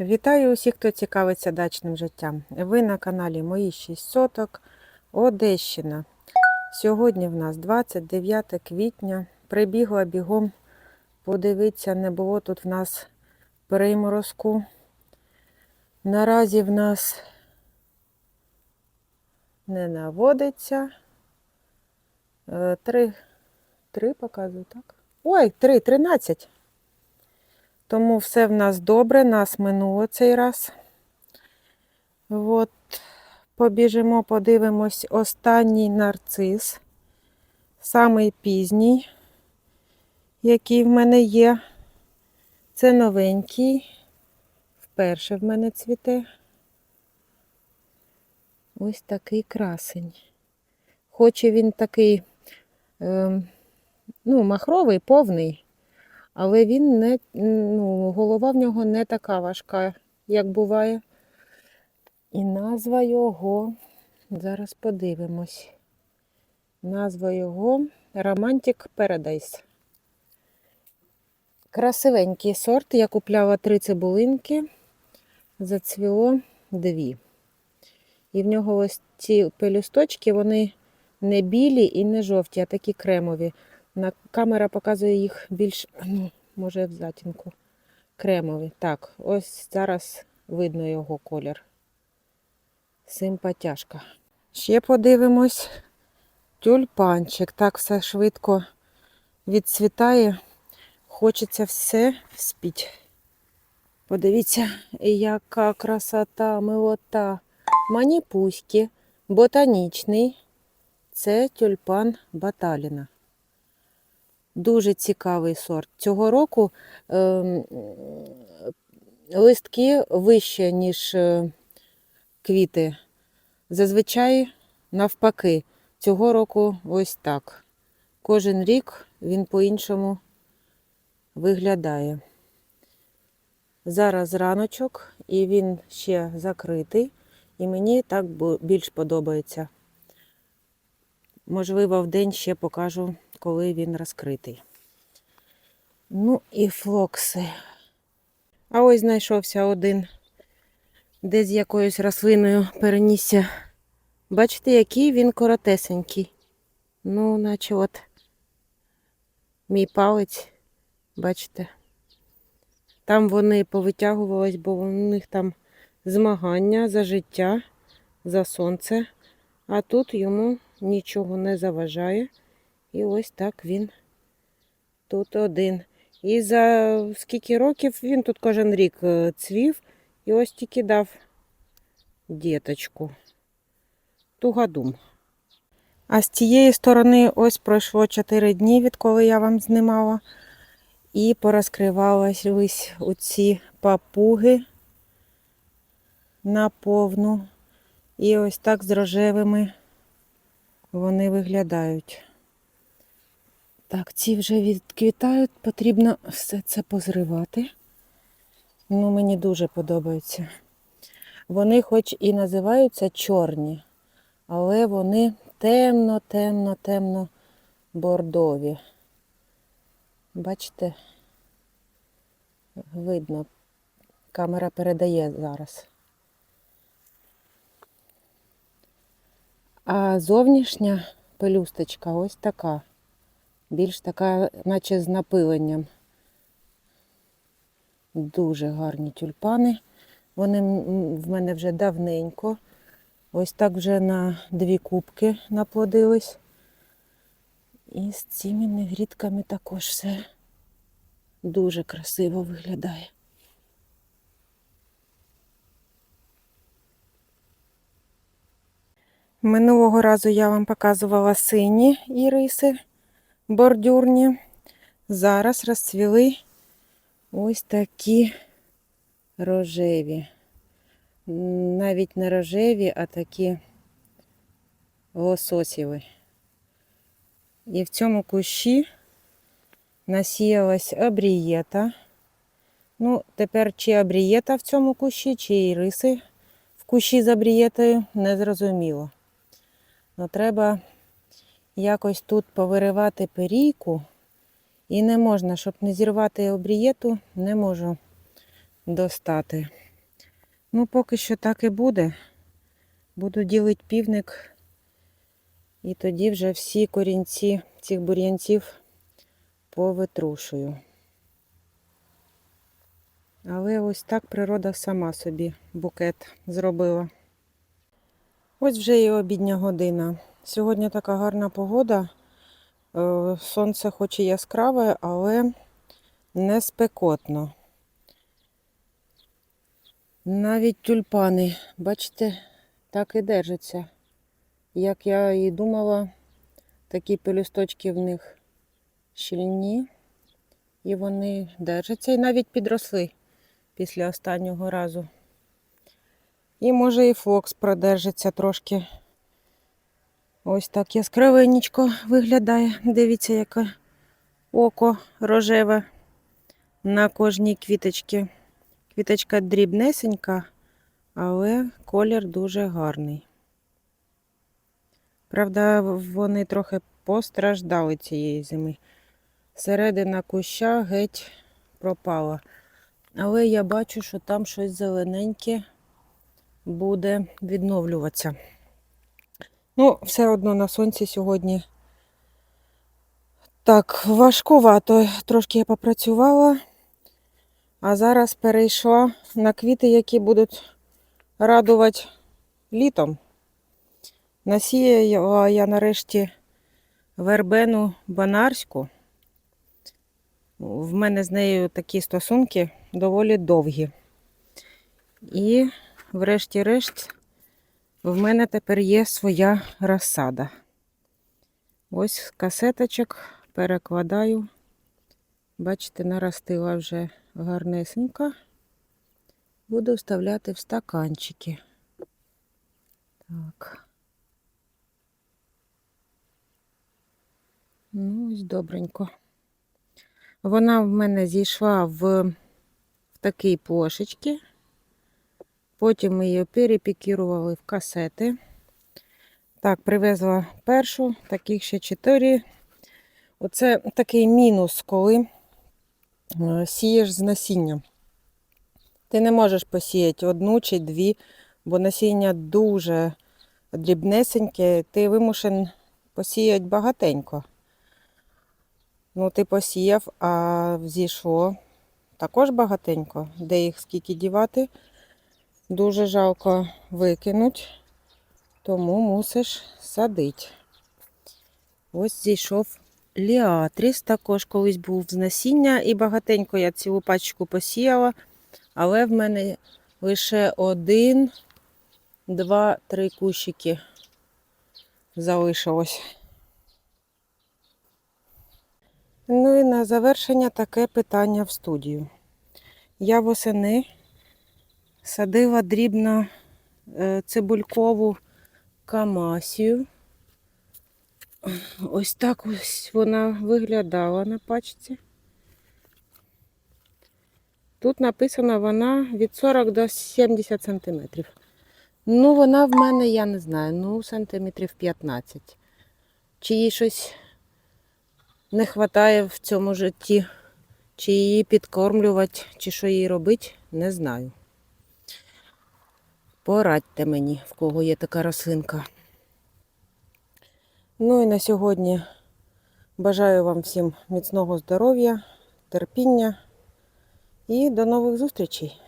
Вітаю усіх, хто цікавиться дачним життям. Ви на каналі Мої 6 соток, Одещина. Сьогодні в нас 29 квітня. Прибігла бігом. Подивитися, не було тут в нас перейморозку. Наразі в нас не наводиться. Е, Три, три показую, так? Ой, три, тринадцять. Тому все в нас добре, нас минуло цей раз. От, побіжимо, подивимось останній нарцис, самий пізній, який в мене є. Це новенький. Вперше в мене цвіте. Ось такий красень. Хоч і він такий, ем, ну, махровий, повний. Але він не, ну, голова в нього не така важка, як буває. І назва його, зараз подивимось. Назва його Romantic Paradise. Красивенький сорт. Я купляла три цибулинки, зацвіло дві. І в нього ось ці пелюсточки, вони не білі і не жовті, а такі кремові. На камера показує їх більш, ну, може, в затінку. Кремові. Так, ось зараз видно його колір. Симпатяшка. Ще подивимось. Тюльпанчик. Так все швидко відцвітає. Хочеться все вспіть. Подивіться, яка красота, милота. Маніпуськи, ботанічний. Це тюльпан Баталіна. Дуже цікавий сорт. Цього року е, листки вище, ніж е, квіти. Зазвичай навпаки. Цього року ось так. Кожен рік він по-іншому виглядає. Зараз раночок, і він ще закритий, і мені так більш подобається. Можливо, в день ще покажу, коли він розкритий. Ну і флокси. А ось знайшовся один, де з якоюсь рослиною перенісся. Бачите, який він коротесенький. Ну, наче от мій палець, бачите. Там вони повитягувались, бо у них там змагання за життя, за сонце. А тут йому нічого не заважає. І ось так він тут один. І за скільки років він тут кожен рік е, цвів і ось тільки дав діточку. Тугадум. А з цієї сторони ось пройшло 4 дні, відколи я вам знімала. І порозкривались ось оці папуги наповну. І ось так з рожевими вони виглядають. Так, ці вже відквітають, потрібно все це позривати. Ну, мені дуже подобаються. Вони хоч і називаються чорні, але вони темно, темно, темно бордові. Бачите, видно, камера передає зараз. А зовнішня пелюсточка ось така. Більш така, наче з напиленням. Дуже гарні тюльпани. Вони в мене вже давненько. Ось так вже на дві кубки наплодились. І з цими негрідками також все дуже красиво виглядає. Минулого разу я вам показувала сині іриси бордюрні. Зараз розцвіли ось такі рожеві. Навіть не рожеві, а такі лососєві. І в цьому кущі насіялась абрієта. Ну, тепер чи абрієта в цьому кущі, чи іриси в кущі з абрієтою, не зрозуміло. Ну, треба якось тут повиривати перійку. І не можна, щоб не зірвати обрієту, не можу достати. Ну, поки що так і буде. Буду ділити півник. І тоді вже всі корінці цих бур'янців повитрушую. Але ось так природа сама собі букет зробила. Ось вже і обідня година. Сьогодні така гарна погода. Е, Сонце хоч і яскраве, але не спекотно. Навіть тюльпани, бачите, так і держаться. Як я і думала, такі пелюсточки в них щільні, і вони держаться і навіть підросли після останнього разу. І може і фокс продержиться трошки. Ось так яскравенечко виглядає. Дивіться, яке око рожеве на кожній квіточці. Квіточка дрібнесенька, але колір дуже гарний. Правда, вони трохи постраждали цієї зими. Середина куща геть пропала. Але я бачу, що там щось зелененьке буде відновлюватися. Ну, все одно на сонці сьогодні так важкувато. Трошки я попрацювала, а зараз перейшла на квіти, які будуть радувати літом. Насіяла я нарешті вербену банарську. В мене з нею такі стосунки доволі довгі. І, врешті-решт, в мене тепер є своя розсада. Ось касеточок перекладаю. Бачите, наростила вже гарнесенька. Буду вставляти в стаканчики. Так. Ну, ось добренько. Вона в мене зійшла в, в такій плошечці. Потім ми її перепікірували в касети. Так, привезла першу, таких ще чотири. Оце такий мінус, коли е, сієш з насінням. Ти не можеш посіяти одну чи дві, бо насіння дуже дрібнесеньке, ти вимушен посіяти багатенько. Ну, ти посіяв, а зійшло також багатенько. Де їх скільки дівати? Дуже жалко викинуть, тому мусиш садити. Ось зійшов ліатріс, також колись був з насіння, і багатенько я цілу пачку посіяла, але в мене лише один, два, три кущики залишилось. Ну і на завершення таке питання в студію. Я восени садила дрібно е, цибулькову камасію. Ось так ось вона виглядала на пачці. Тут написано вона від 40 до 70 сантиметрів. Ну, вона в мене, я не знаю, ну, сантиметрів 15. Чи їй щось не вистачає в цьому житті, чи її підкормлювати, чи що їй робити, не знаю. Порадьте мені, в кого є така рослинка. Ну і на сьогодні бажаю вам всім міцного здоров'я, терпіння і до нових зустрічей!